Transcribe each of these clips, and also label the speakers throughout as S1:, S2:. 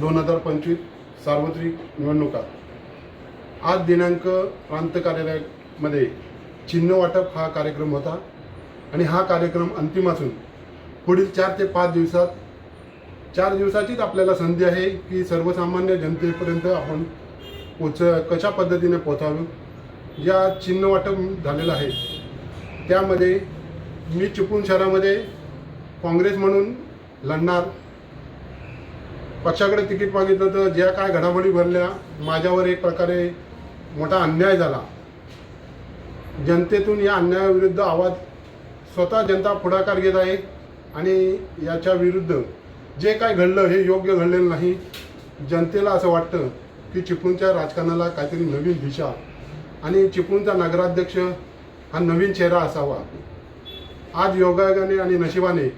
S1: दोन हजार पंचवीस सार्वत्रिक निवडणुका. आज दिनांक प्रांत कार्यालयामध्ये चिन्ह वाटप हा कार्यक्रम होता आणि हा कार्यक्रम अंतिम असून पुढील चार ते पाच दिवसात चार दिवसाचीच आपल्याला संधी आहे की सर्वसामान्य जनतेपर्यंत आपण पोच कशा पद्धतीने पोचावे या चिन्ह वाटप झालेलं आहे त्यामध्ये मी चिपळूण शहरामध्ये काँग्रेस म्हणून लढणार पक्षाकडे तिकीट मागितलं तर ज्या काय घडामोडी भरल्या माझ्यावर एक प्रकारे मोठा अन्याय झाला. जनतेतून या अन्यायाविरुद्ध आवाज स्वतः जनता पुढाकार घेत आहे आणि याच्या विरुद्ध जे काय घडलं हे योग्य घडलेलं नाही. जनतेला असं वाटतं की चिपळूणच्या राजकारणाला काहीतरी नवीन दिशा आणि चिपळूणचा नगराध्यक्ष हा नवीन चेहरा असावा. आज योगायोगाने आणि नशिबाने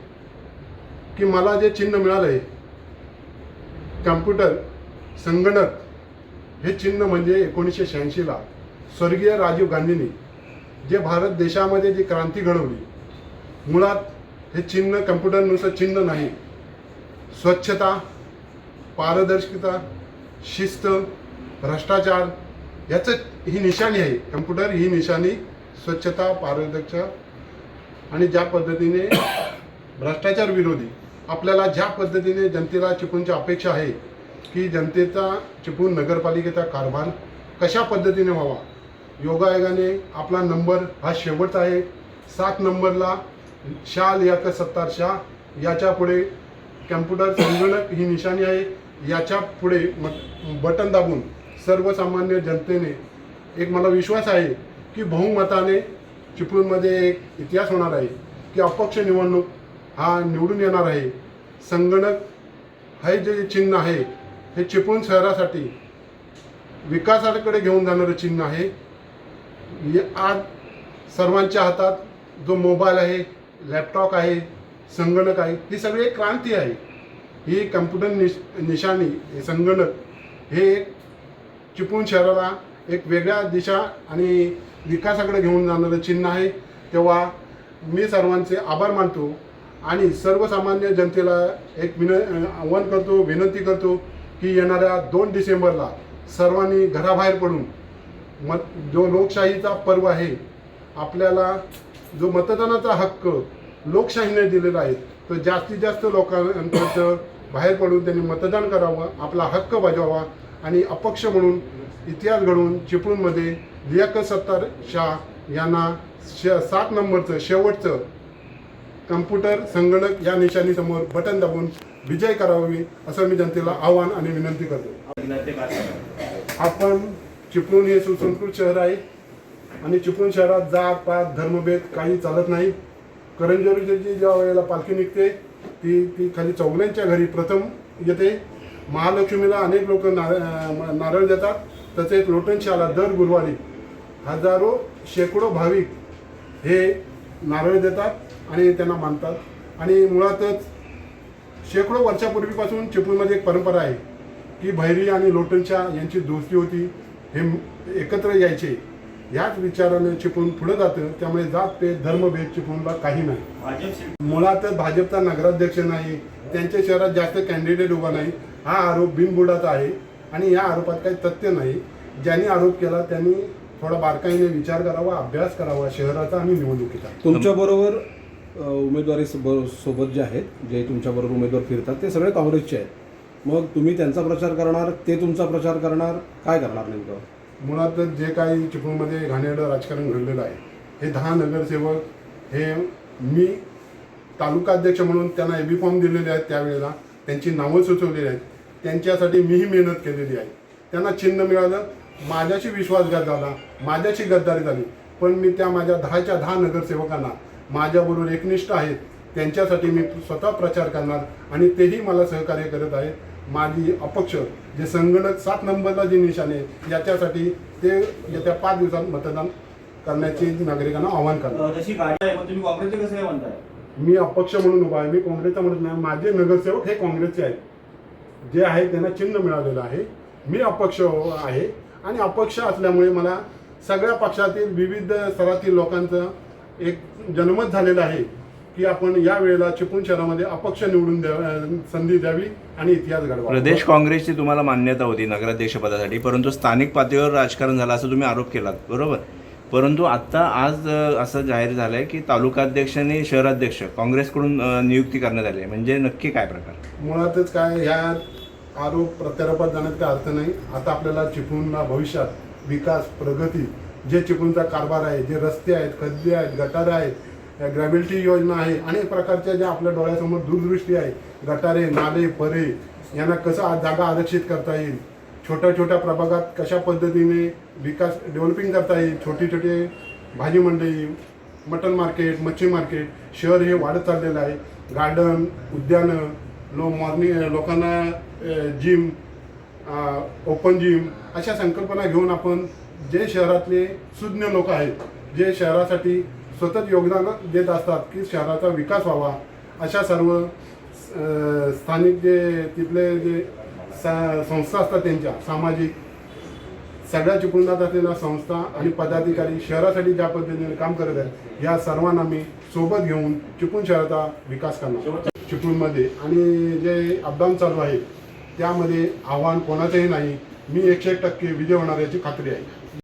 S1: की मला जे चिन्ह मिळालं आहे कम्प्युटर संगणक हे चिन्ह म्हणजे एकोणीसशे शहाऐंशीला स्वर्गीय राजीव गांधींनी जे भारत देशामध्ये जी क्रांती घडवली मुळात हे चिन्ह कम्प्युटरनुसार चिन्ह नाही. स्वच्छता पारदर्शकता शिस्त भ्रष्टाचार याचं ही निशाणी आहे. कम्प्युटर ही निशाणी स्वच्छता पारदर्शक आणि ज्या पद्धतीने भ्रष्टाचार विरोधी आपल्याला ज्या पद्धतीने जनतेला चिपळूणची अपेक्षा आहे की जनतेचा चिपळूण नगरपालिकेचा कारभार कशा पद्धतीने व्हावा? योगायोगाने आपला नंबर हा शेवटचा आहे. सात नंबरला शाल लियाकत सत्तार शाह याच्यापुढे कॅम्प्युटर संगणक ही निशाणी आहे. याच्यापुढे बटन दाबून सर्वसामान्य जनतेने एक मला विश्वास आहे की बहुमताने चिपळूणमध्ये एक इतिहास होणार आहे की अपक्ष निवडणूक हा निवडून येणार आहे. संगणक हे जे चिन्ह आहे हे चिपळूण शहरासाठी विकासाकडे घेऊन जाणारं चिन्ह आहे. आज सर्वांच्या हातात जो मोबाईल आहे लॅपटॉप आहे संगणक आहे ही सगळी एक क्रांती आहे. ही कम्प्युटर निश निशाणी हे संगणक हे एक चिपळूण शहराला एक वेगळ्या दिशा आणि विकासाकडे घेऊन जाणारं चिन्ह आहे. तेव्हा मी सर्वांचे आभार मानतो. आणि सर्वसामान्य जनतेला एक विन आव्हान करतो विनंती करतो की येणाऱ्या दोन डिसेंबरला सर्वांनी घराबाहेर पडून मत जो लोकशाहीचा पर्व आहे आपल्याला जो मतदानाचा हक्क लोकशाहीने दिलेला आहे तो जास्तीत जास्त लोकांपर्यंत बाहेर पडून त्यांनी मतदान करावं आपला हक्क बजावा आणि अपक्ष म्हणून इतिहास घडवून चिपळूणमध्ये लियाकत सत्तार शाह यांना श सात नंबरचं शेवटचं कम्प्युटर संगणक या निशाणीसमोर बटन दाबून विजय करावी असं मी जनतेला आव्हान आणि विनंती करतो. आपण चिपळूण हे सुसंस्कृत शहर आहे आणि चिपळूण शहरात जात पात धर्मभेद काही चालत नाही. करंजोरीची ज्या वेळेला पालखी निघते ती ती खाली चौघड्यांच्या घरी प्रथम येते. महालक्ष्मीला अनेक लोक नारळ नारळ देतात. तसेच लोटनशाला दर गुरुवारी हजारो शेकडो भाविक हे नारळ देतात आणि त्यांना मानतात. आणि मुळातच शेकडो वर्षापूर्वीपासून चिपळूणमध्ये एक परंपरा आहे की भैरी आणि लोटनशा यांची दोस्ती होती हे एकत्र यायचे. ह्याच विचाराने चिपळूण पुढे जातं त्यामुळे जात पे धर्मभेद चिपळूणला काही नाही. मुळातच भाजपचा नगराध्यक्ष नाही त्यांच्या शहरात जास्त कॅन्डिडेट उभा नाही हा आरोप बिनबुडाचा आहे. आणि या आरोपात काही तथ्य नाही. ज्यांनी आरोप केला त्यांनी थोडा बारकाईने विचार करावा अभ्यास करावा शहराचा आणि निवडणुकीचा.
S2: तुमच्या बरोबर उमेदवारी सोब- सोबत जे आहेत जे तुमच्या बरोबर उमेदवार फिरतात ते सगळे काँग्रेसचे आहेत. मग तुम्ही त्यांचा प्रचार करणार ते तुमचा प्रचार करणार काय करणार नेमकं?
S1: मुळातच जे काही चिपळूणमध्ये घाणेरडं राजकारण घडलेलं आहे हे दहा नगरसेवक हे मी तालुकाध्यक्ष म्हणून त्यांना एबी फॉर्म दिलेले आहेत त्यावेळेला त्यांची नावं सुचवलेली आहेत त्यांच्यासाठी मीही मेहनत केलेली आहे. त्यांना चिन्ह मिळालं माझ्याशी विश्वासघात झाला माझ्याशी गद्दारी झाली. पण मी त्या माझ्या दहाच्या दहा नगरसेवकांना माझ्याबरोबर एकनिष्ठ आहेत त्यांच्यासाठी मी स्वतः प्रचार करणार आणि तेही मला सहकार्य करत आहेत. माझी अपक्ष जे संगणक सात नंबरला जे निशाणे आहे, याच्यासाठी ते येत्या पाच दिवसात मतदान करण्याचे नागरिकांना आवाहन करणार. मी अपक्ष म्हणून उभा आहे मी काँग्रेसचा म्हणत नाही. माझे नगरसेवक हे काँग्रेसचे आहेत. जे आहे त्यांना चिन्ह मिळालेलं आहे. मी अपक्ष आहे. आणि अपक्ष असल्यामुळे मला सगळ्या पक्षातील विविध स्तरातील लोकांचं एक जनमत झालेलं आहे की आपण या वेळेला चिपळूण शहरामध्ये अपक्ष निवडून द्या संधी द्यावी आणि इतिहास घडवा.
S3: प्रदेश काँग्रेसची तुम्हाला मान्यता होती नगराध्यक्षपदासाठी परंतु स्थानिक पातळीवर राजकारण झालं असं तुम्ही आरोप केलात बरोबर? परंतु आत्ता आज असं जाहीर झालं आहे की तालुकाध्यक्ष आणि शहराध्यक्ष काँग्रेसकडून नियुक्ती करण्यात आली आहे. म्हणजे नक्की काय प्रकार?
S1: मुळातच काय ह्या आरोप प्रत्यारोपात जाण्यात काही अर्थ नाही. आता आपल्याला चिपळूणला भविष्यात विकास प्रगती जे चिपळूणचा कारभार आहे जे रस्ते आहेत खड्डे आहेत गटारे आहेत ग्रॅबिलिटी योजना आहे अनेक प्रकारच्या ज्या आपल्या डोळ्यासमोर दूरदृष्टी आहे गटारे नाले परे यांना कसं जागा आरक्षित करता येईल? छोट्या छोट्या प्रभागात कशा पद्धतीने विकास डेव्हलपिंग करता येईल? छोटी छोटे भाजी मंडई मटन मार्केट मच्छी मार्केट शहर हे वाढत चाललेलं आहे. गार्डन उद्यानं लो मॉर्निंग लोकांना जिम ओपन जिम अशा संकल्पना घेऊन आपण जे शहरातले सुज्ञ लोक आहेत जे शहरासाठी सतत योगदान देत असतात की शहराचा विकास व्हावा अशा सर्व स्थानिक जे तिथले जे सा- संस्था असतात त्यांच्या सामाजिक सगळ्या चिपळूणात असलेल्या संस्था आणि पदाधिकारी शहरासाठी ज्या पद्धतीने काम करत आहेत या सर्वांना मी सोबत घेऊन चिपळूण शहराचा विकास करणार. चिपळूणमध्ये. आणि जे अपडाऊन चालू आहे त्यामध्ये आव्हान कोणाचंही नाही. मी एकशे एक टक्के विजय होणार याची खात्री आहे.